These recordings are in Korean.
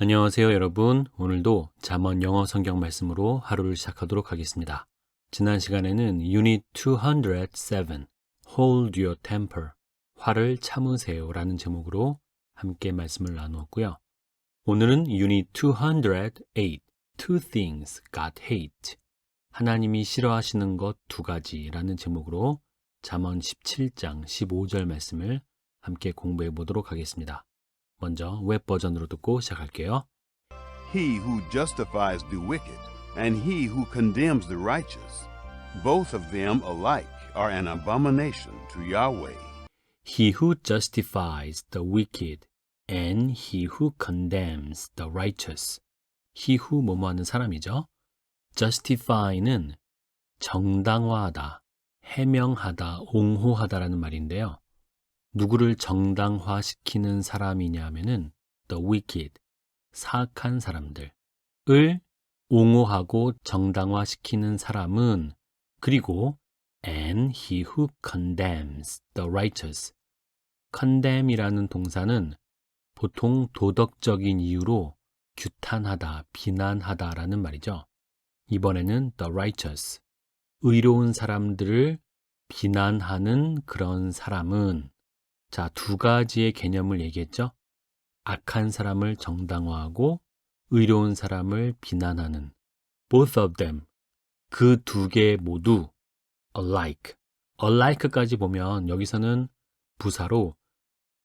안녕하세요, 여러분. 오늘도 잠언 영어 성경 말씀으로 하루를 시작하도록 하겠습니다. 지난 시간에는 Unit 207, Hold Your Temper, 화를 참으세요라는 제목으로 함께 말씀을 나누었고요. 오늘은 Unit 208, Two Things God Hates, 하나님이 싫어하시는 것 두 가지라는 제목으로 잠언 17장 15절 말씀을 함께 공부해 보도록 하겠습니다. 먼저 웹 버전으로 듣고 시작할게요. He who justifies the wicked, and he who condemns the righteous, both of them alike are an abomination to Yahweh. He who justifies the wicked and he who condemns the righteous. he who 뭐뭐 하는 사람이죠. justify는 정당화하다, 해명하다, 옹호하다라는 말인데요. 누구를 정당화시키는 사람이냐 하면은 the wicked, 사악한 사람들을 옹호하고 정당화시키는 사람은 그리고 and he who condemns the righteous. condemn이라는 동사는 보통 도덕적인 이유로 규탄하다, 비난하다라는 말이죠. 이번에는 the righteous. 의로운 사람들을 비난하는 그런 사람은 자, 두 가지의 개념을 얘기했죠. 악한 사람을 정당화하고 의로운 사람을 비난하는 both of them. 그 두 개 모두 alike. alike까지 보면 여기서는 부사로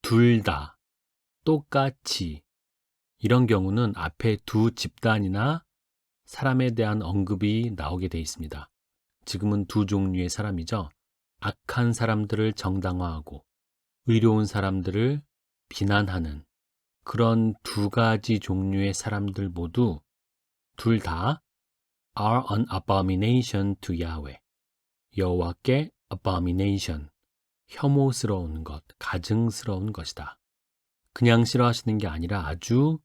둘 다, 똑같이 이런 경우는 앞에 두 집단이나 사람에 대한 언급이 나오게 돼 있습니다. 지금은 두 종류의 사람이죠. 악한 사람들을 정당화하고 의로운 사람들을 비난하는 그런 두 가지 종류의 사람들 모두 둘 다 are an abomination to Yahweh. 여호와께 abomination, 혐오스러운 것, 가증스러운 것이다. 그냥 싫어하시는 게 아니라 아주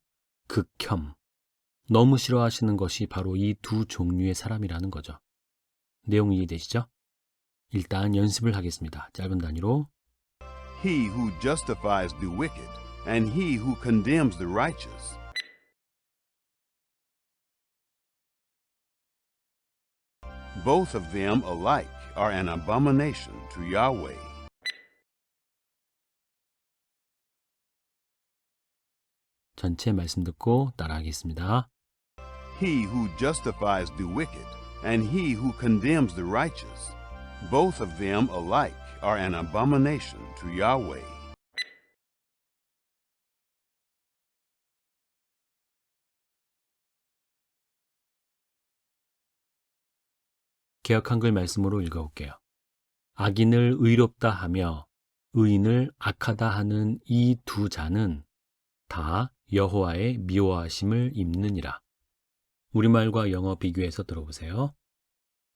극혐, 너무 싫어하시는 것이 바로 이 두 종류의 사람이라는 거죠. 내용 이해되시죠? 일단 연습을 하겠습니다. 짧은 단위로 He who justifies the wicked, and he who condemns the righteous. Both of them alike are an abomination to Yahweh. 전체 말씀 듣고 따라하겠습니다. He who justifies the wicked, and he who condemns the righteous, both of them alike are an abomination to Yahweh. 개혁 한글 말씀으로 읽어볼게요. 악인을 의롭다 하며 의인을 악하다 하는 이 두 자는 다 여호와의 미워하심을 입느니라. 우리말과 영어 비교해서 들어보세요.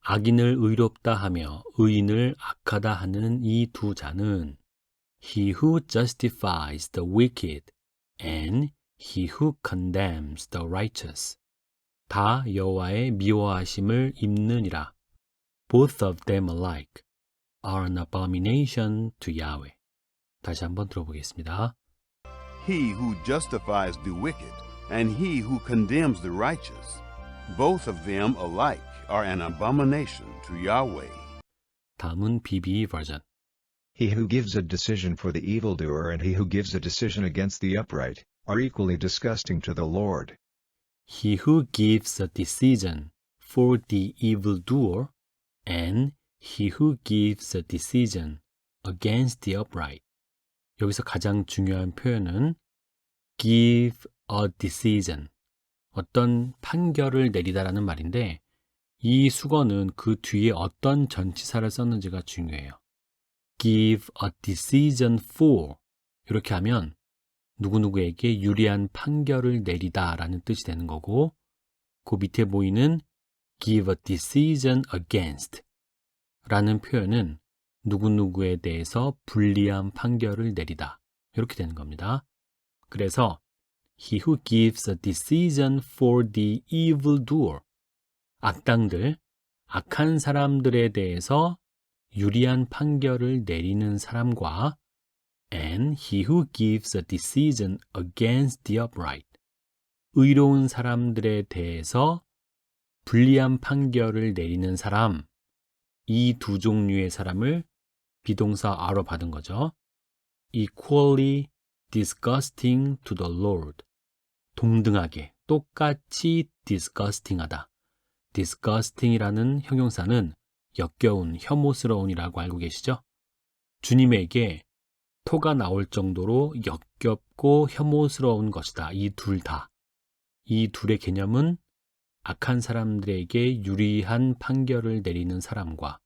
악인을 의롭다 하며 의인을 악하다 하는 이 두 자는 He who justifies the wicked and he who condemns the righteous. 다 여호와의 미워하심을 입느니라. Both of them alike are an abomination to Yahweh. 다시 한번 들어보겠습니다. He who justifies the wicked, and he who condemns the righteous, both of them alike are an abomination to Yahweh. 다음은 BB 버전. He who gives a decision for the evildoer and he who gives a decision against the upright are equally disgusting to the Lord. He who gives a decision for the evildoer and he who gives a decision against the upright. 여기서 가장 중요한 표현은 give a decision. 어떤 판결을 내리다라는 말인데 이 수거는 그 뒤에 어떤 전치사를 썼는지가 중요해요. give a decision for 이렇게 하면 누구누구에게 유리한 판결을 내리다 라는 뜻이 되는 거고 그 밑에 보이는 give a decision against 라는 표현은 누구누구에 대해서 불리한 판결을 내리다 이렇게 되는 겁니다. 그래서 he who gives a decision for the evildoer 악당들, 악한 사람들에 대해서 유리한 판결을 내리는 사람과 and he who gives a decision against the upright 의로운 사람들에 대해서 불리한 판결을 내리는 사람, 이 두 종류의 사람을 비동사 아로 받은 거죠. equally disgusting to the Lord. 동등하게, 똑같이 disgusting하다. Disgusting이라는 형용사는 역겨운, 혐오스러운이라고 알고 계시죠? 주님에게 토가 나올 정도로 역겹고 혐오스러운 것이다. 이 둘 다. 이 둘의 개념은 악한 사람들에게 유리한 판결을 내리는 사람과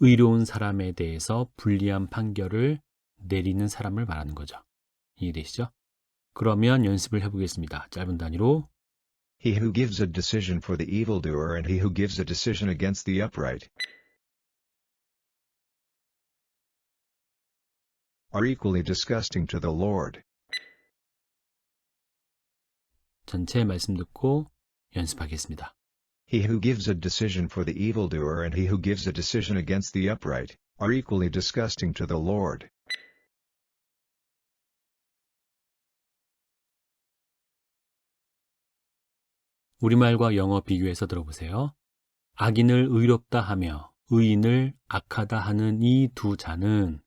의로운 사람에 대해서 불리한 판결을 내리는 사람을 말하는 거죠. 이해되시죠? 그러면 연습을 해보겠습니다. 짧은 단위로 He who gives a decision for the evildoer and he who gives a decision against the upright are equally disgusting to the Lord. 전체 말씀 듣고 연습하겠습니다. He who gives a decision for the evildoer and he who gives a decision against the upright are equally disgusting to the Lord. 우리말과 영어 비교해서 들어보세요. 악인을 의롭다 하며 의인을 악하다 하는 이 두 자는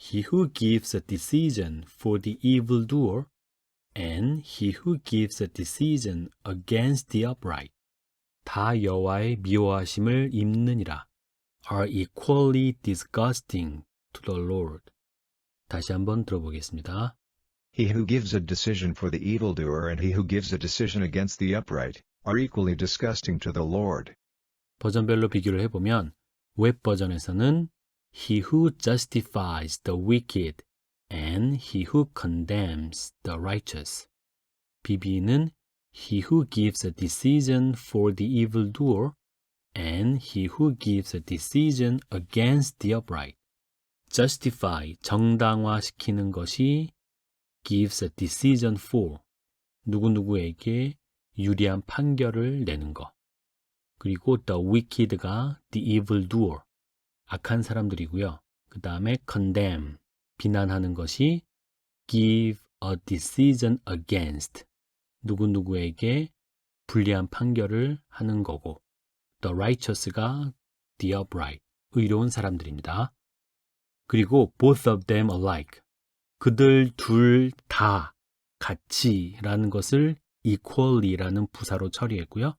He who gives a decision for the evildoer and he who gives a decision against the upright 다 여호와의 미워하심을 입느니라 are equally disgusting to the Lord. 다시 한번 들어보겠습니다. He who gives a decision for the evildoer and he who gives a decision against the upright are equally disgusting to the Lord. 버전별로 비교를 해보면 웹 버전에서는 He who justifies the wicked and he who condemns the righteous. BB는 He who gives a decision for the evildoer and he who gives a decision against the upright. justify 정당화시키는 것이 gives a decision for 누구누구에게 유리한 판결을 내는 것. 그리고 the wicked가 the evildoer 악한 사람들이고요. 그 다음에 condemn 비난하는 것이 give a decision against 누구누구에게 불리한 판결을 하는 거고 the righteous가 the upright 의로운 사람들입니다. 그리고 both of them alike 그들 둘 다 같이라는 것을 equally라는 부사로 처리했고요.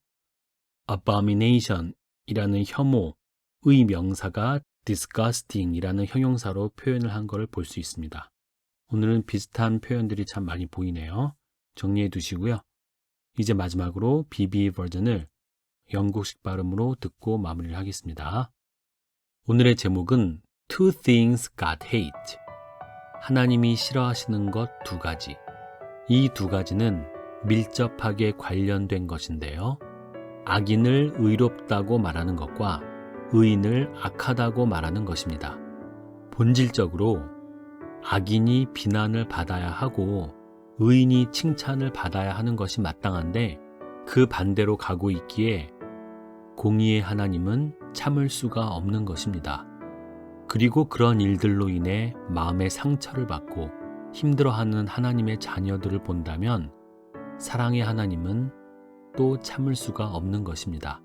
abomination이라는 혐오의 명사가 disgusting이라는 형용사로 표현을 한 것을 볼 수 있습니다. 오늘은 비슷한 표현들이 참 많이 보이네요. 정리해 두시고요. 이제 마지막으로 BB 버전을 영국식 발음으로 듣고 마무리를 하겠습니다. 오늘의 제목은 Two Things God Hates. 하나님이 싫어하시는 것 두 가지. 이 두 가지는 밀접하게 관련된 것인데요. 악인을 의롭다고 말하는 것과 의인을 악하다고 말하는 것입니다. 본질적으로 악인이 비난을 받아야 하고 의인이 칭찬을 받아야 하는 것이 마땅한데 그 반대로 가고 있기에 공의의 하나님은 참을 수가 없는 것입니다. 그리고 그런 일들로 인해 마음의 상처를 받고 힘들어하는 하나님의 자녀들을 본다면 사랑의 하나님은 또 참을 수가 없는 것입니다.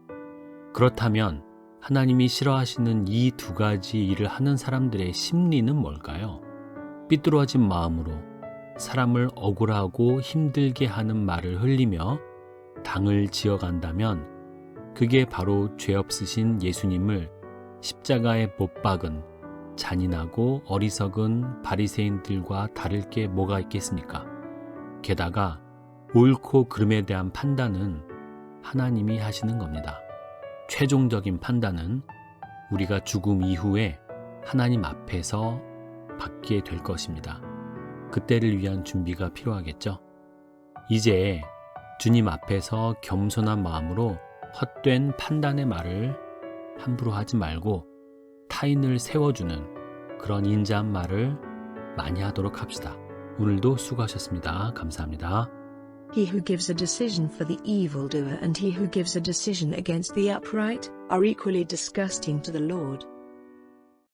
그렇다면 하나님이 싫어하시는 이 두 가지 일을 하는 사람들의 심리는 뭘까요? 삐뚤어진 마음으로 사람을 억울하고 힘들게 하는 말을 흘리며 당을 지어간다면 그게 바로 죄 없으신 예수님을 십자가에 못 박은 잔인하고 어리석은 바리새인들과 다를 게 뭐가 있겠습니까? 게다가 옳고 그름에 대한 판단은 하나님이 하시는 겁니다. 최종적인 판단은 우리가 죽음 이후에 하나님 앞에서 받게 될 것입니다. 그때를 위한 준비가 필요하겠죠. 이제 주님 앞에서 겸손한 마음으로 헛된 판단의 말을 함부로 하지 말고 타인을 세워주는 그런 인자한 말을 많이 하도록 합시다. 오늘도 수고하셨습니다. 감사합니다. He who gives a decision for the evildoer and he who gives a decision against the upright are equally disgusting to the Lord.